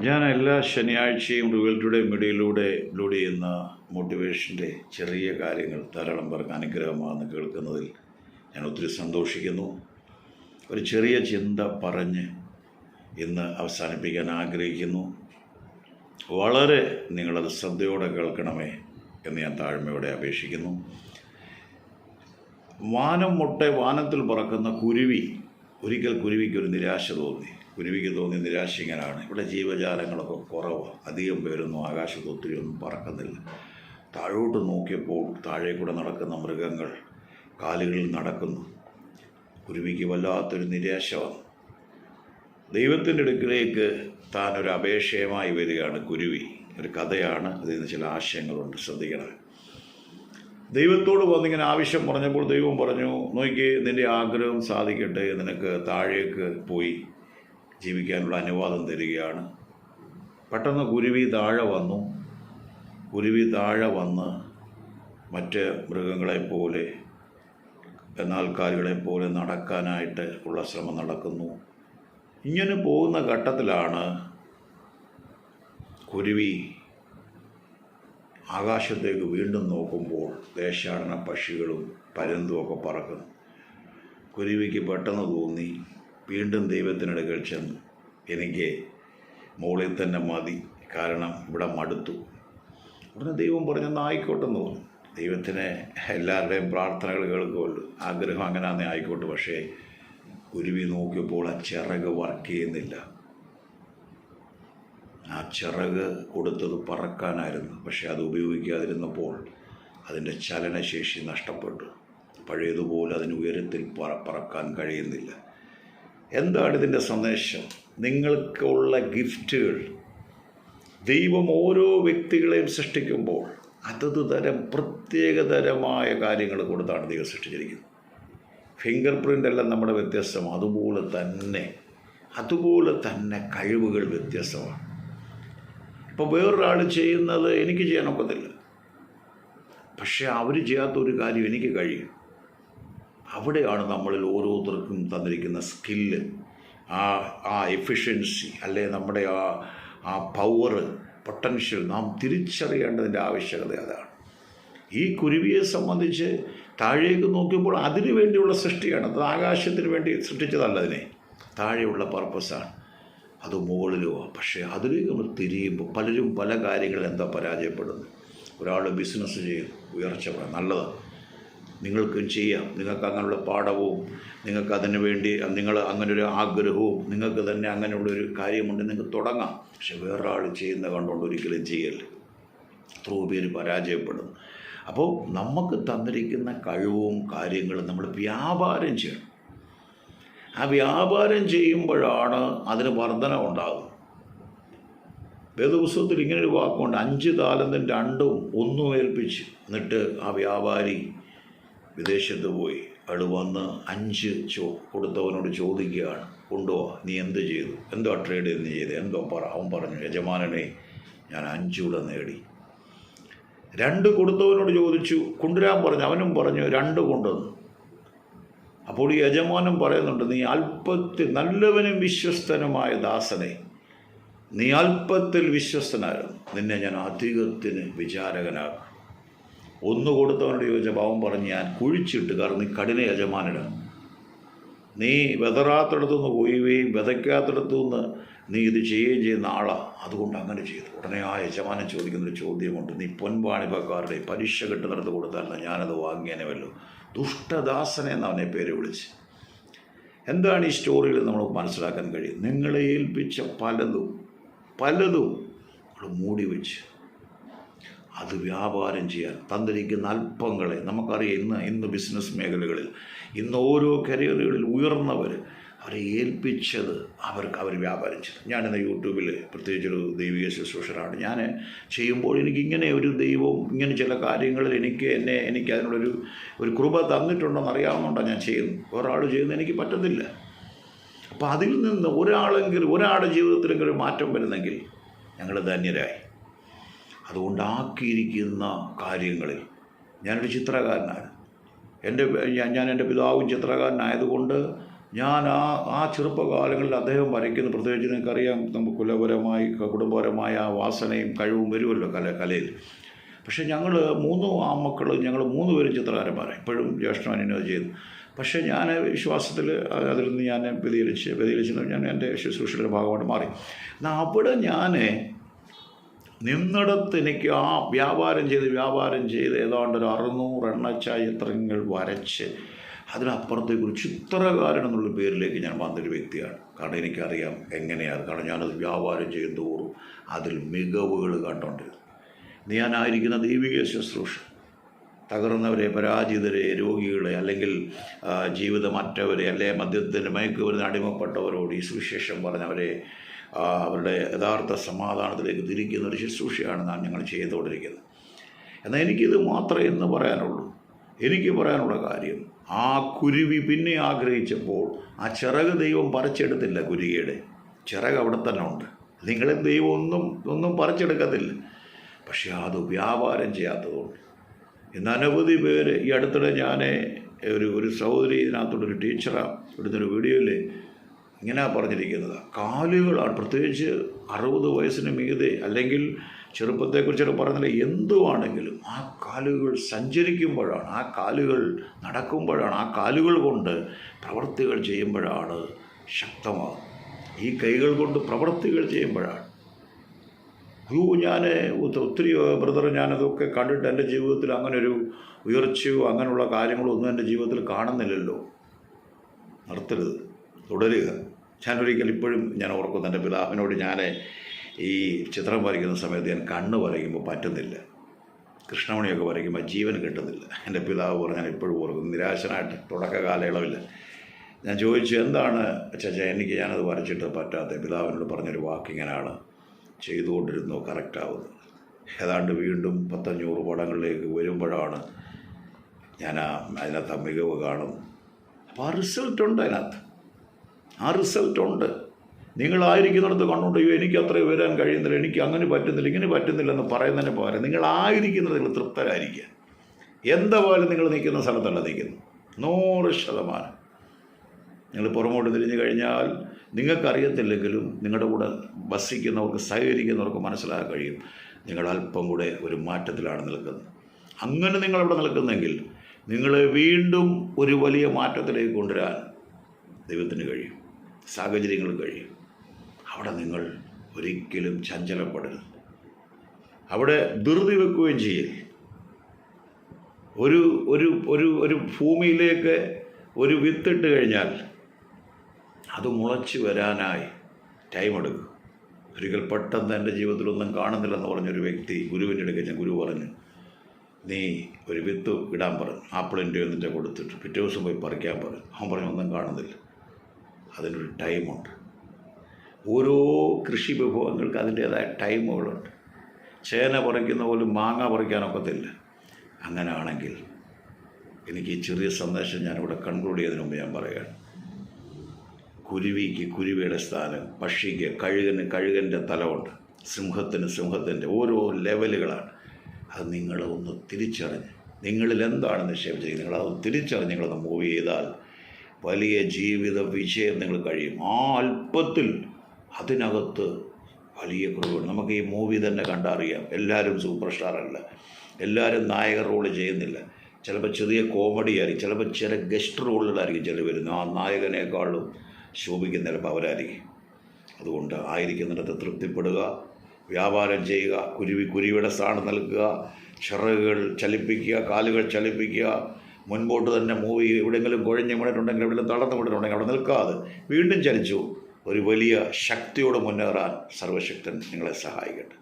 ഞാൻ എല്ലാ ശനിയാഴ്ചയും റിവൽ ടുഡേ മീഡിയയിലൂടെ അപ്ലോഡ് ചെയ്യുന്ന മോട്ടിവേഷന്റെ ചെറിയ കാര്യങ്ങൾ ധാരാളം പേർക്ക് അനുഗ്രഹമാണെന്ന് കേൾക്കുന്നതിൽ ഞാൻ ഒത്തിരി സന്തോഷിക്കുന്നു. ഒരു ചെറിയ ചിന്ത പറഞ്ഞ് ഇന്ന് അവസാനിപ്പിക്കാൻ ആഗ്രഹിക്കുന്നു. വളരെ നിങ്ങളത് ശ്രദ്ധയോടെ കേൾക്കണമേ എന്ന് ഞാൻ താഴ്മയോടെ അപേക്ഷിക്കുന്നു. വാനം മുട്ട വാനത്തിൽ പറക്കുന്ന കുരുവി ഒരിക്കൽ കുരുവിക്ക് ഒരു നിരാശ തോന്നി. കുരുവിക്ക് തോന്നിയ നിരാശ ഇങ്ങനെയാണ് ഇവിടെ ജീവജാലങ്ങളൊക്കെ കുറവാണ് അധികം പേരൊന്നും ആകാശത്ത് ഒത്തിരി ഒന്നും പറക്കുന്നില്ല. താഴോട്ട് നോക്കിയപ്പോൾ താഴെ കൂടെ നടക്കുന്ന മൃഗങ്ങൾ കാലുകളിൽ നടക്കുന്നു. കുരുവിക്ക് വല്ലാത്തൊരു നിരാശ വന്നു. ദൈവത്തിന്റെ അടുക്കിലേക്ക് താൻ ഒരു അപേക്ഷയമായി വരികയാണ്. കുരുവി ഒരു കഥയാണ്. അതിൽ നിന്ന് ചില ആശയങ്ങളുണ്ട്. ശ്രദ്ധിക്കണം. ദൈവത്തോട് വന്നിങ്ങനെ ആവശ്യം പറഞ്ഞപ്പോൾ ദൈവം പറഞ്ഞു നോക്കി നിന്റെ ആഗ്രഹം സാധിക്കട്ടെ. നിനക്ക് താഴേക്ക് പോയി ജീവിക്കാനുള്ള അനുവാദം തരികയാണ്. പെട്ടെന്ന് കുരുവി താഴെ വന്നു. കുരുവി താഴെ വന്ന് മറ്റ് മൃഗങ്ങളെപ്പോലെ നാൽക്കാലികളെ പോലെ നടക്കാനായിട്ട് ഉള്ള ശ്രമം നടക്കുന്നു. ഇങ്ങനെ പോകുന്ന ഘട്ടത്തിലാണ് കുരുവി ആകാശത്തേക്ക് വീണ്ടും നോക്കുമ്പോൾ ദേശാടന പക്ഷികളും പരുന്തുമൊക്കെ പറക്കുന്നു. കുരുവിക്ക് പെട്ടെന്ന് തോന്നി വീണ്ടും ദൈവത്തിനടുക്കൽ ചെന്നു. എനിക്ക് മുകളിൽ തന്നെ മതി. കാരണം ഇവിടെ മടുത്തു. ഉടനെ ദൈവം പറഞ്ഞെന്ന് ആയിക്കോട്ടെന്ന് പറഞ്ഞു. ദൈവത്തിന് എല്ലാവരുടെയും പ്രാർത്ഥനകൾ കേൾക്കുമല്ലോ. ആഗ്രഹം അങ്ങനെയാന്നേ ആയിക്കോട്ടെ. പക്ഷേ കുരുവി നോക്കിയപ്പോൾ ആ ചിറക് വർക്ക് ചെയ്യുന്നില്ല. ആ ചിറക് കൊടുത്തത് പറക്കാനായിരുന്നു. പക്ഷേ അത് ഉപയോഗിക്കാതിരുന്നപ്പോൾ അതിന്റെ ചലനശേഷി നഷ്ടപ്പെട്ടു. പഴയതുപോലെ അതിന് ഉയരത്തിൽ പറ പറക്കാൻ കഴിയുന്നില്ല. എന്താണ് ഇതിന്റെ സന്ദേശം? നിങ്ങൾക്കുള്ള ഗിഫ്റ്റുകൾ. ദൈവം ഓരോ വ്യക്തികളെയും സൃഷ്ടിക്കുമ്പോൾ അതത് തരം പ്രത്യേകതരമായ കാര്യങ്ങൾ കൊടുത്താണ് ദൈവം സൃഷ്ടിച്ചിരിക്കുന്നത്. ഫിംഗർ പ്രിന്റ് എല്ലാം നമ്മുടെ വ്യത്യസ്തമാണ്. അതുപോലെ തന്നെ അതുപോലെ തന്നെ കഴിവുകൾ വ്യത്യസ്തമാണ്. ഇപ്പോൾ വേറൊരാൾ ചെയ്യുന്നത് എനിക്ക് ചെയ്യാൻ ഒക്കത്തില്ല. പക്ഷേ അവർ ചെയ്യാത്ത ഒരു കാര്യം എനിക്ക് കഴിയും. അവിടെയാണ് നമ്മളിൽ ഓരോരുത്തർക്കും തന്നിരിക്കുന്ന സ്കില്ല് ആ ആ എഫിഷ്യൻസി അല്ലെ നമ്മുടെ ആ ആ പവർ പൊട്ടൻഷ്യൽ നാം തിരിച്ചറിയേണ്ടതിന്റെ ആവശ്യകത അതാണ്. ഈ കുരുവിയെ സംബന്ധിച്ച് താഴേക്ക് നോക്കുമ്പോൾ അതിനു വേണ്ടിയുള്ള സൃഷ്ടിയാണ്. അത് ആകാശത്തിന് വേണ്ടി സൃഷ്ടിച്ചതല്ല അതിനെ. താഴെയുള്ള പർപ്പസാണ് അത് മുകളിലോ പക്ഷേ അതിലേക്ക് നമ്മൾ തിരിയുമ്പോൾ പലരും പല കാര്യങ്ങളിൽ എന്താ പരാജയപ്പെടുന്നു ഒരാൾ ബിസിനസ് ചെയ്യും ഉയർച്ച നല്ലതാണ്. നിങ്ങൾക്കും ചെയ്യാം. നിങ്ങൾക്ക് അങ്ങനെയുള്ള പാഠവും നിങ്ങൾക്ക് അതിന് വേണ്ടി നിങ്ങൾ അങ്ങനെ ഒരു ആഗ്രഹവും നിങ്ങൾക്ക് തന്നെ അങ്ങനെയുള്ളൊരു കാര്യമുണ്ട് നിങ്ങൾക്ക് തുടങ്ങാം. പക്ഷെ വേറൊരാൾ ചെയ്യുന്ന കണ്ടുകൊണ്ട് ഒരിക്കലും ചെയ്യല്ല. എത്രയോ പേര് പരാജയപ്പെടുന്നു. അപ്പോൾ നമുക്ക് തന്നിരിക്കുന്ന കഴിവും കാര്യങ്ങളും നമ്മൾ വ്യാപാരം ചെയ്യണം. ആ വ്യാപാരം ചെയ്യുമ്പോഴാണ് അതിന് വർധന ഉണ്ടാകുന്നത് വേദപുസ്തകത്തിൽ ഇങ്ങനൊരു വാക്കുണ്ട്. അഞ്ച് താലന്തും രണ്ടും ഒന്നും ഏൽപ്പിച്ച് എന്നിട്ട് ആ വ്യാപാരി വിദേശത്ത് പോയി. അയാൾ വന്ന് അഞ്ച് ചോ കൊടുത്തവനോട് ചോദിക്കുകയാണ് ഉണ്ടോ നീ എന്ത് ചെയ്തു? എന്തോ ട്രേഡ് എന്ന് ചെയ്ത്? എന്തോ പറ അവൻ പറഞ്ഞു യജമാനനെ ഞാൻ അഞ്ചൂടെ നേടി. രണ്ട് കൊടുത്തവനോട് ചോദിച്ചു കൊണ്ടുവരാൻ പറഞ്ഞു. അവനും പറഞ്ഞു രണ്ട് കൊണ്ടുവന്നു. അപ്പോൾ ഈ യജമാനൻ പറയുന്നുണ്ട് നീ അല്പത്തിൽ നല്ലവനും വിശ്വസ്തനുമായ ദാസനെ നീ അല്പത്തിൽ വിശ്വസ്തനായിരുന്നു. നിന്നെ ഞാൻ അധികത്തിന് വിചാരകനാകും ഒന്ന് കൊടുത്തവനോട് ചോദിച്ച പാവം പറഞ്ഞ് ഞാൻ കുഴിച്ചിട്ട് കാരണം നീ കഠിന യജമാനിടാണ് നീ വിതറാത്തിടത്തുനിന്ന് കൊയ്യുകയും വിതയ്ക്കാത്തിടത്തുനിന്ന് നീ ഇത് ചെയ്യുകയും ചെയ്യുന്ന ആളാണ് അതുകൊണ്ട് അങ്ങനെ ചെയ്തു. ഉടനെ ആ യജമാനൻ ചോദിക്കുന്നൊരു ചോദ്യമുണ്ട്. നീ പൊൻപാണിപ്പക്കാരുടെ പരീക്ഷ കെട്ടുന്നിടത്ത് കൊടുത്താലും ഞാനത് വാങ്ങിയനവല്ലോ ദുഷ്ടദാസനെ എന്ന് അവനെ പേര് വിളിച്ച്. എന്താണ് ഈ സ്റ്റോറിയിൽ നമ്മൾ മനസ്സിലാക്കാൻ കഴിയും നിങ്ങളെ ഏൽപ്പിച്ച പലതും പലതും നമ്മൾ മൂടി വെച്ച് അത് വ്യാപാരം ചെയ്യാൻ തന്നിരിക്കുന്ന അല്പങ്ങളെ. നമുക്കറിയാം ഇന്ന് ഇന്ന് ബിസിനസ് മേഖലകളിൽ ഇന്ന് ഓരോ കരിയറുകളിൽ ഉയർന്നവർ അവരെ ഏൽപ്പിച്ചത് അവർക്ക് അവർ വ്യാപാരം ചെയ്തു. ഞാനിന്ന് യൂട്യൂബിൽ പ്രത്യേകിച്ചൊരു ദൈവിക ശുശ്രൂഷനാണ്. ഞാൻ ചെയ്യുമ്പോൾ എനിക്ക് ഇങ്ങനെ ഒരു ദൈവവും ഇങ്ങനെ ചില കാര്യങ്ങളിൽ എനിക്ക് എന്നെ എനിക്ക് അതിനുള്ളൊരു ഒരു കൃപ തന്നിട്ടുണ്ടെന്ന് അറിയാവുന്നതുകൊണ്ടാണ് ഞാൻ ചെയ്യുന്നത്. ഒരാൾ ചെയ്യുന്നത് എനിക്ക് പറ്റത്തില്ല. അപ്പോൾ അതിൽ നിന്ന് ഒരാളെങ്കിലും ഒരാളുടെ ജീവിതത്തിലെങ്കിലും മാറ്റം വരുന്നെങ്കിൽ ഞങ്ങൾ ധന്യരായി. അതുകൊണ്ട് ആക്കിയിരിക്കുന്ന കാര്യങ്ങളിൽ ഞാനൊരു ചിത്രകാരനാണ്. എന്റെ ഞാൻ എന്റെ പിതാവും ചിത്രകാരനായതുകൊണ്ട് ഞാൻ ആ ആ ചെറുപ്പകാലങ്ങളിൽ അദ്ദേഹം വരയ്ക്കുന്ന പ്രത്യേകിച്ച് നിങ്ങൾക്കറിയാം നമുക്ക് കുലപരമായി കുടുംബപരമായ ആ വാസനയും കഴിവും വരുമല്ലോ കല കലയിൽ. പക്ഷേ ഞങ്ങൾ മൂന്ന് ആമക്കൾ ഞങ്ങൾ മൂന്ന് പേരും ചിത്രകാരന്മാരെ ഇപ്പോഴും ജ്യേഷ്ഠം അത് ചെയ്തു പക്ഷേ ഞാൻ വിശ്വാസത്തിൽ അതിൽ നിന്ന് ഞാൻ വ്യതിചലിച്ച് വ്യതിയിലിച്ചിരുന്നു ഞാൻ എന്റെ ശുശ്രൂഷയുടെ ഭാഗമായിട്ട് മാറി. എന്നാൽ അവിടെ ഞാൻ നിന്നിടത്ത് എനിക്ക് ആ വ്യാപാരം ചെയ്ത് വ്യാപാരം ചെയ്ത് ഏതാണ്ട് ഒരു അറുന്നൂറ് എണ്ണച്ചായത്രങ്ങൾ വരച്ച് അതിനപ്പുറത്തേക്ക് ഒരു ചിത്രകാരൻ എന്നുള്ള പേരിലേക്ക് ഞാൻ വന്നൊരു വ്യക്തിയാണ്. കാരണം എനിക്കറിയാം എങ്ങനെയാണ്. കാരണം ഞാനത് വ്യാപാരം ചെയ്യും തോറും അതിൽ മികവുകൾ കണ്ടുകൊണ്ടിരുന്നു. ഞാനായിരിക്കുന്ന ദൈവിക ശുശ്രൂഷ. തകർന്നവരെ പരാജിതരെ രോഗികളെ അല്ലെങ്കിൽ ജീവിതമറ്റവരെ അല്ലെ മദ്യത്തിന്റെ മയക്കുമരുന്ന് അടിമപ്പെട്ടവരോട് ഈ സുവിശേഷം പറഞ്ഞവരെ അവരുടെ യഥാർത്ഥ സമാധാനത്തിലേക്ക് തിരിക്കുന്ന ഒരു ശുശ്രൂഷയാണ് നാം ഞങ്ങൾ ചെയ്തുകൊണ്ടിരിക്കുന്നത്. എന്നാൽ എനിക്കിത് മാത്രമേ എന്ന് പറയാനുള്ളൂ. എനിക്ക് പറയാനുള്ള കാര്യം ആ കുരുവി പിന്നെ ആഗ്രഹിച്ചപ്പോൾ ആ ചിറക് ദൈവം പറിച്ചെടുത്തില്ല കുരുവിയുടെ. ചിറക് അവിടെ തന്നെ ഉണ്ട്. നിങ്ങളെ ദൈവം ഒന്നും ഒന്നും പറിച്ചെടുക്കത്തില്ല. പക്ഷേ അത് വ്യാപാരം ചെയ്യാത്തതുകൊണ്ട്. ഇന്ന് അനവധി പേര് ഈ അടുത്തിടെ ഞാൻ ഒരു ഒരു സഹോദരി ഇതിനകത്തുള്ളൊരു ടീച്ചറാണ് ഇവിടുത്തെ ഒരു വീഡിയോയിൽ ഇങ്ങനെ പറഞ്ഞിരിക്കുന്നത്. കാലുകളാണ് പ്രത്യേകിച്ച് അറുപത് വയസ്സിന് മീതെ അല്ലെങ്കിൽ ചെറുപ്പത്തെക്കുറിച്ചൊക്കെ പറഞ്ഞില്ല എന്തുവാണെങ്കിലും ആ കാലുകൾ സഞ്ചരിക്കുമ്പോഴാണ് ആ കാലുകൾ നടക്കുമ്പോഴാണ് ആ കാലുകൾ കൊണ്ട് പ്രവൃത്തികൾ ചെയ്യുമ്പോഴാണ് ശക്തമാകുന്നത്. ഈ കൈകൾ കൊണ്ട് പ്രവൃത്തികൾ ചെയ്യുമ്പോഴാണ്. അയ്യോ ഞാൻ ഒത്തിരി ബ്രദർ ഞാനതൊക്കെ കണ്ടിട്ട് എന്റെ ജീവിതത്തിൽ അങ്ങനൊരു ഉയർച്ചയോ അങ്ങനെയുള്ള കാര്യങ്ങളോ ഒന്നും എന്റെ ജീവിതത്തിൽ കാണുന്നില്ലല്ലോ. നിർത്തരുത്. തുടരുക. ഞാനൊരിക്കൽ ഇപ്പോഴും ഞാൻ ഓർക്കുന്നു എന്റെ പിതാവിനോട് ഞാൻ ഈ ചിത്രം വരയ്ക്കുന്ന സമയത്ത് ഞാൻ കണ്ണ് വരയ്ക്കുമ്പോൾ പറ്റുന്നില്ല. കൃഷ്ണമണിയൊക്കെ വരയ്ക്കുമ്പോൾ ജീവൻ കിട്ടുന്നില്ല. എന്റെ പിതാവ് പറഞ്ഞാൽ ഇപ്പോഴും ഓർക്കുന്നു നിരാശനായിട്ട് തുടക്ക കാലയളവിൽ. ഞാൻ ചോദിച്ചു എന്താണ് ചേച്ചാ എനിക്ക് ഞാനത് വരച്ചിട്ട് പറ്റാത്ത? പിതാവിനോട് പറഞ്ഞൊരു വാക്കിങ്ങനാണ് ചെയ്തുകൊണ്ടിരുന്നു കറക്റ്റാവുന്നത് ഏതാണ്ട് വീണ്ടും പത്തഞ്ഞൂറ് പടങ്ങളിലേക്ക് വരുമ്പോഴാണ് ഞാൻ അതിനകത്ത് മികവ് കാണുന്നത്. അപ്പോൾ ആ റിസൾട്ടുണ്ട് അതിനകത്ത്. ആ റിസൾട്ട് ഉണ്ട് നിങ്ങളായിരിക്കുന്നിടത്ത് അയ്യോ എനിക്ക് അത്രയും വരാൻ കഴിയുന്നില്ല എനിക്ക് അങ്ങനെ പറ്റുന്നില്ല ഇങ്ങനെ പറ്റുന്നില്ല എന്ന് പറയുന്നതിന് പകരം നിങ്ങളായിരിക്കുന്നത് നിങ്ങൾ തൃപ്തരായിരിക്കുക എന്തായാലും നിങ്ങൾ നിൽക്കുന്ന സ്ഥലത്തല്ല നിൽക്കുന്നു നൂറ് ശതമാനം. നിങ്ങൾ പുറമോട്ട് തിരിഞ്ഞു കഴിഞ്ഞാൽ നിങ്ങൾക്കറിയത്തില്ലെങ്കിലും നിങ്ങളുടെ കൂടെ വസിക്കുന്നവർക്ക് സഹകരിക്കുന്നവർക്ക് മനസ്സിലാക്കാൻ കഴിയും. നിങ്ങൾ അല്പം കൂടെ ഒരു മാറ്റത്തിലാണ് നിൽക്കുന്നത്. അങ്ങനെ നിങ്ങളവിടെ നിൽക്കുന്നെങ്കിൽ നിങ്ങളെ വീണ്ടും ഒരു വലിയ മാറ്റത്തിലേക്ക് കൊണ്ടുവരാൻ ദൈവത്തിന് കഴിയും. സാഹചര്യങ്ങൾ കഴിയും. അവിടെ നിങ്ങൾ ഒരിക്കലും ചഞ്ചലപ്പെടരുത്. അവിടെ ധൃതി വെക്കുകയും ചെയ്യരുത്. ഒരു ഒരു ഒരു ഒരു ഭൂമിയിലേക്ക് ഒരു വിത്തിട്ട് കഴിഞ്ഞാൽ അത് മുളച്ചു വരാനായി ടൈം എടുക്കും. ഒരിക്കൽ പെട്ടെന്ന് എന്റെ ജീവിതത്തിലൊന്നും കാണുന്നില്ലെന്ന് പറഞ്ഞൊരു വ്യക്തി ഗുരുവിന്റെ അടുക്കൽ ഞാൻ ഗുരു പറഞ്ഞു നീ ഒരു വിത്ത് ഇടാൻ പറഞ്ഞു ആപ്പിളിന്റെ എന്നിട്ട് കൊടുത്തിട്ട് പിറ്റേ ദിവസം പോയി പറിക്കാൻ പറഞ്ഞു അവൻ പറഞ്ഞു ഒന്നും കാണുന്നില്ല. അതിനൊരു ടൈമുണ്ട്. ഓരോ കൃഷി വിഭവങ്ങൾക്ക് അതിന്റേതായ ടൈമുകളുണ്ട്. ചേന പറിക്കുന്ന പോലും മാങ്ങ പറിക്കാനൊക്കത്തില്ല. അങ്ങനെയാണെങ്കിൽ എനിക്ക് ഈ ചെറിയ സന്ദേശം ഞാനിവിടെ കൺക്ലൂഡ് ചെയ്തതിന് മുമ്പ് ഞാൻ പറയുകയാണ്. കുരുവിക്ക് കുരുവിയുടെ സ്ഥാനം പക്ഷിക്ക് കഴുകന് കഴുകന്റെ തലമുണ്ട്. സിംഹത്തിന് സിംഹത്തിന്റെ ഓരോ ലെവലുകളാണ്. അത് നിങ്ങൾ ഒന്ന് തിരിച്ചറിഞ്ഞ് നിങ്ങളിൽ എന്താണ് നിക്ഷേപിച്ചത് നിങ്ങളത് തിരിച്ചറിഞ്ഞ് നിങ്ങളൊന്ന് മൂവ് ചെയ്താൽ വലിയ ജീവിത വിജയം നിങ്ങൾ കഴിയും. ആ അല്പത്തിൽ അതിനകത്ത് വലിയ കുറവ് നമുക്ക് ഈ മൂവി തന്നെ കണ്ടറിയാം. എല്ലാവരും സൂപ്പർ സ്റ്റാറല്ല എല്ലാവരും നായക റോൾ ചെയ്യുന്നില്ല. ചിലപ്പോൾ ചെറിയ കോമഡി ആയിരിക്കും. ചിലപ്പോൾ ചില ഗസ്റ്റ് റോളുകളായിരിക്കും ചില വരുന്നത്. ആ നായകനേക്കാളും ശോഭിക്കുന്ന ചിലപ്പോൾ അവരായിരിക്കും. അതുകൊണ്ട് ആയിരിക്കുന്നിടത്ത് തൃപ്തിപ്പെടുക വ്യാപാരം ചെയ്യുക കുരുവി കുരുവിയുടെ സ്ഥാനം നൽകുക ചിറകുകൾ ചലിപ്പിക്കുക കാലുകൾ ചലിപ്പിക്കുക മുൻപോട്ട് തന്നെ മൂവ് ചെയ്യുക എവിടെയെങ്കിലും കുഴഞ്ഞു വീണിട്ടുണ്ടെങ്കിൽ എവിടെയെങ്കിലും തളർന്നു വീണിട്ടുണ്ടെങ്കിൽ അവിടെ നിൽക്കാതെ വീണ്ടും ചലിച്ചു. ഒരു വലിയ ശക്തിയോട് മുന്നേറാൻ സർവശക്തൻ നിങ്ങളെ സഹായിക്കട്ടെ.